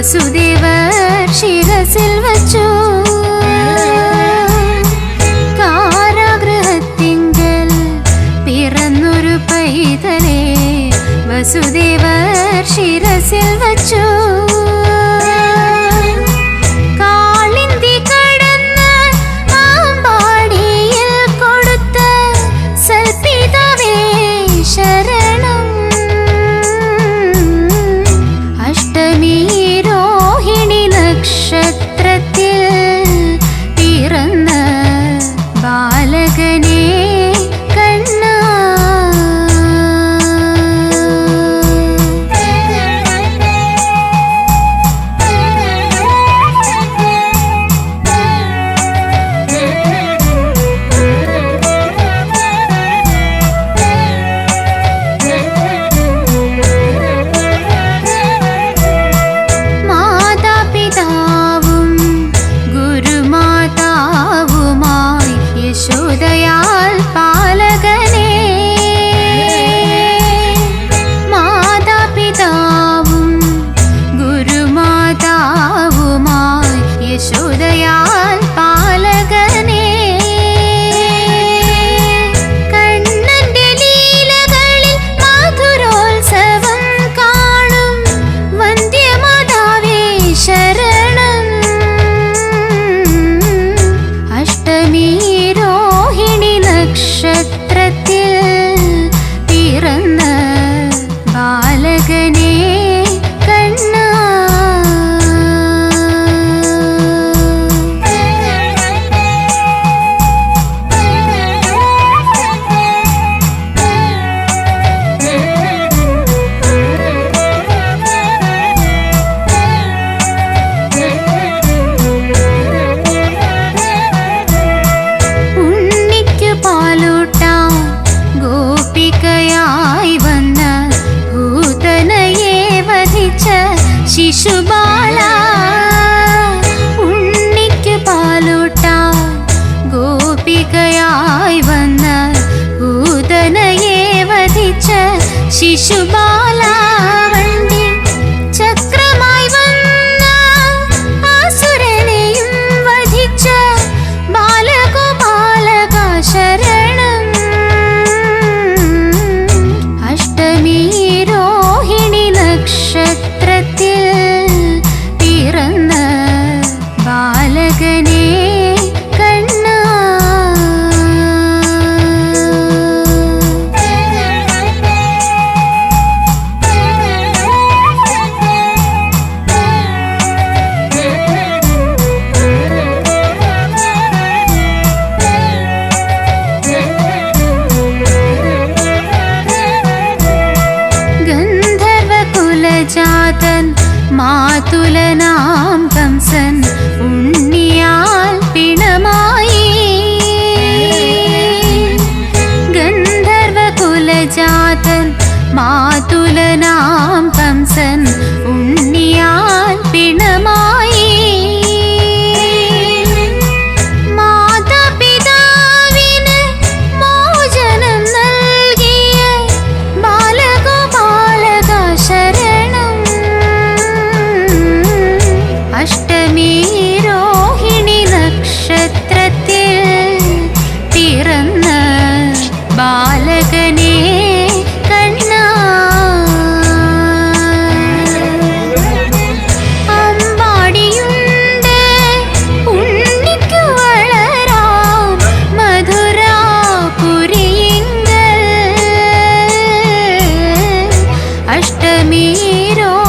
വസുദേവ ശിരസിൽ വച്ചു കാരാഗ്രഹത്തിങ്കൽ പിറന്നൊരു പൈതലേ വസുദേവ ശിരസിൽ വച്ചു மகனே 什么？తులనా మీరు